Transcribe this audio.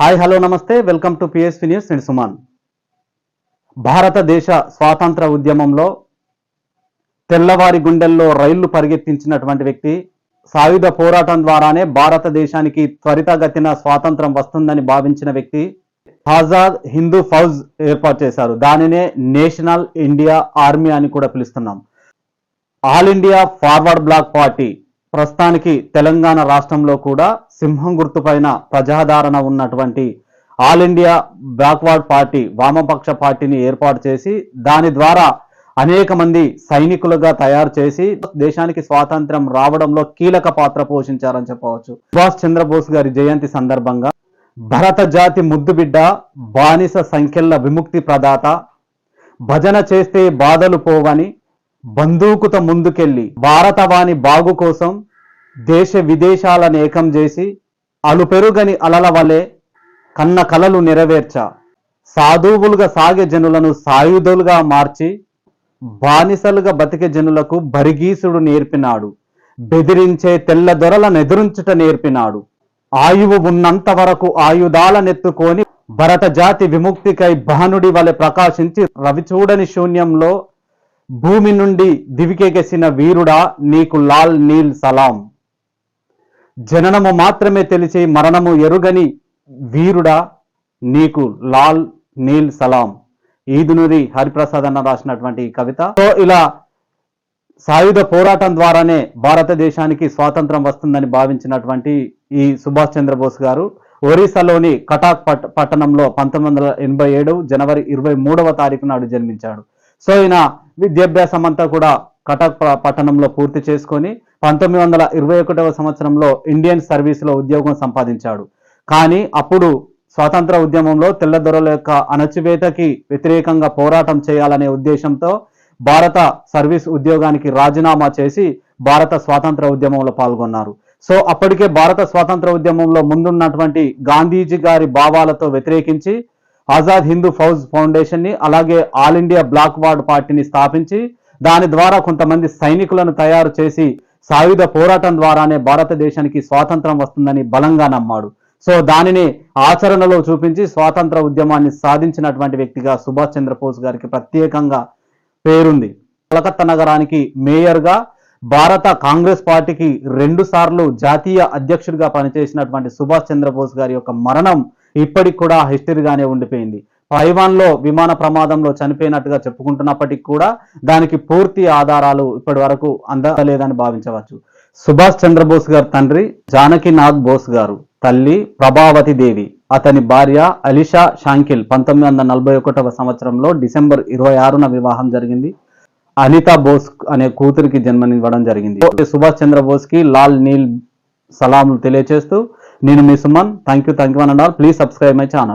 Hi hello నమస్తే. Welcome to PSP news నేను సుమాన్. భారతదేశ స్వాతంత్ర ఉద్యమంలో తెల్లవారి గుండెల్లో రైళ్ళు పరిగెత్తించినటువంటి వ్యక్తి సాయుధ పోరాటం ద్వారానే భారతదేశానికి త్వరితగతిన స్వాతంత్రం వస్తుందని భావించిన వ్యక్తి ఆజాద్ హిందూ ఫౌజ్ ఏర్పాటు చేశారు. దానినే నేషనల్ ఇండియా ఆర్మీ అని కూడా పిలుస్తున్నాం. All India forward bloc party ప్రస్తుతానికి తెలంగాణ రాష్ట్రంలో కూడా సింహం గుర్తుపైన ప్రజాదరణ ఉన్నటువంటి ఆల్ ఇండియా బ్యాక్వర్డ్ పార్టీ వామపక్ష పార్టీని ఏర్పాటు చేసి దాని ద్వారా అనేక మంది సైనికులుగా తయారు చేసి దేశానికి స్వాతంత్రం రావడంలో కీలక పాత్ర పోషించారని చెప్పవచ్చు. సుభాష్ చంద్రబోస్ గారి జయంతి సందర్భంగా భరత జాతి ముద్దుబిడ్డ బానిస సంఖ్యల విముక్తి ప్రదాత భజన చేస్తే బాధలు పోవని బందూకుత ముందుకెళ్ళి భారతవాణి బాగు కోసం దేశ విదేశాలను ఏకం చేసి అలుపెరుగని అలల వలె కన్న కలలు నెరవేర్చ. సాధువులుగా సాగే జనులను సాయుధులుగా మార్చి బానిసలుగా బతికే జనులకు బరిగీసుడు నేర్పినాడు. బెదిరించే తెల్ల దొరలను ఎదురించుట నేర్పినాడు. ఆయువు ఉన్నంత వరకు ఆయుధాలనెత్తుకొని భరత జాతి విముక్తికై భానుడి వలె ప్రకాశించి రవిచూడని శూన్యంలో భూమి నుండి దివికెగసిన వీరుడా నీకు లాల్ నీల్ సలాం. జననము మాత్రమే తెలిసి మరణము ఎరుగని వీరుడా నీకు లాల్ నీల్ సలాం. ఈదునూరి హరిప్రసాద్ అన్న రాసినటువంటి ఈ కవిత. సో ఇలా సాయుధ పోరాటం ద్వారానే భారతదేశానికి స్వాతంత్రం వస్తుందని భావించినటువంటి ఈ సుభాష్ చంద్రబోస్ గారు ఒరిస్సాలోని కటాక్ పట్ పట్టణంలో పంతొమ్మిది వందల ఎనభై ఏడు జనవరి ఇరవై మూడవ తారీఖు నాడు జన్మించాడు. సో ఈయన విద్యాభ్యాసం అంతా కూడా కటాక్ ప- పట్టణంలో పూర్తి చేసుకొని పంతొమ్మిది వందల ఇరవై ఒకటవ సంవత్సరంలో ఇండియన్ సర్వీస్లో ఉద్యోగం సంపాదించాడు. కానీ అప్పుడు స్వాతంత్ర ఉద్యమంలో తెల్లదొరల యొక్క అణచివేతకి వ్యతిరేకంగా పోరాటం చేయాలనే ఉద్దేశంతో భారత సర్వీస్ ఉద్యోగానికి రాజీనామా చేసి భారత స్వాతంత్ర ఉద్యమంలో పాల్గొన్నారు. సో అప్పటికే భారత స్వాతంత్ర ఉద్యమంలో ముందున్నటువంటి గాంధీజీ గారి భావాలతో వ్యతిరేకించి ఆజాద్ హిందూ ఫౌజ్ ఫౌండేషన్ని అలాగే ఆల్ ఇండియా బ్లాక్ వార్డ్ పార్టీని స్థాపించి దాని ద్వారా కొంతమంది సైనికులను తయారు చేసి సాయుధ పోరాటం ద్వారానే భారతదేశానికి స్వాతంత్రం వస్తుందని బలంగా నమ్మాడు. సో దానిని ఆచరణలో చూపించి స్వాతంత్ర ఉద్యమాన్ని సాధించినటువంటి వ్యక్తిగా సుభాష్ చంద్రబోస్ గారికి ప్రత్యేకంగా పేరుంది. కలకత్తా నగరానికి మేయర్గా భారత కాంగ్రెస్ పార్టీకి రెండు సార్లు జాతీయ అధ్యక్షుడిగా పనిచేసినటువంటి సుభాష్ చంద్రబోస్ గారి యొక్క మరణం ఇప్పటికి కూడా హిస్టరీగానే ఉండిపోయింది. తైవాన్లో విమాన ప్రమాదంలో చనిపోయినట్టుగా చెప్పుకుంటున్నప్పటికీ కూడా దానికి పూర్తి ఆధారాలు ఇప్పటి వరకు అందలేదని భావించవచ్చు. సుభాష్ చంద్రబోస్ గారి తండ్రి జానకినాథ్ బోస్ గారు తల్లి ప్రభావతి దేవి అతని భార్య అలిషా షాంకిల్ పంతొమ్మిది వందల నలభై ఒకటవ సంవత్సరంలో డిసెంబర్ ఇరవై ఆరున వివాహం జరిగింది. అనితా బోస్ అనే కూతురికి జన్మనివ్వడం జరిగింది. సుభాష్ చంద్రబోస్కి లాల్ నీల్ సలాంలు తెలియజేస్తూ నేను మీ Suman thank you thank you and all please subscribe my channel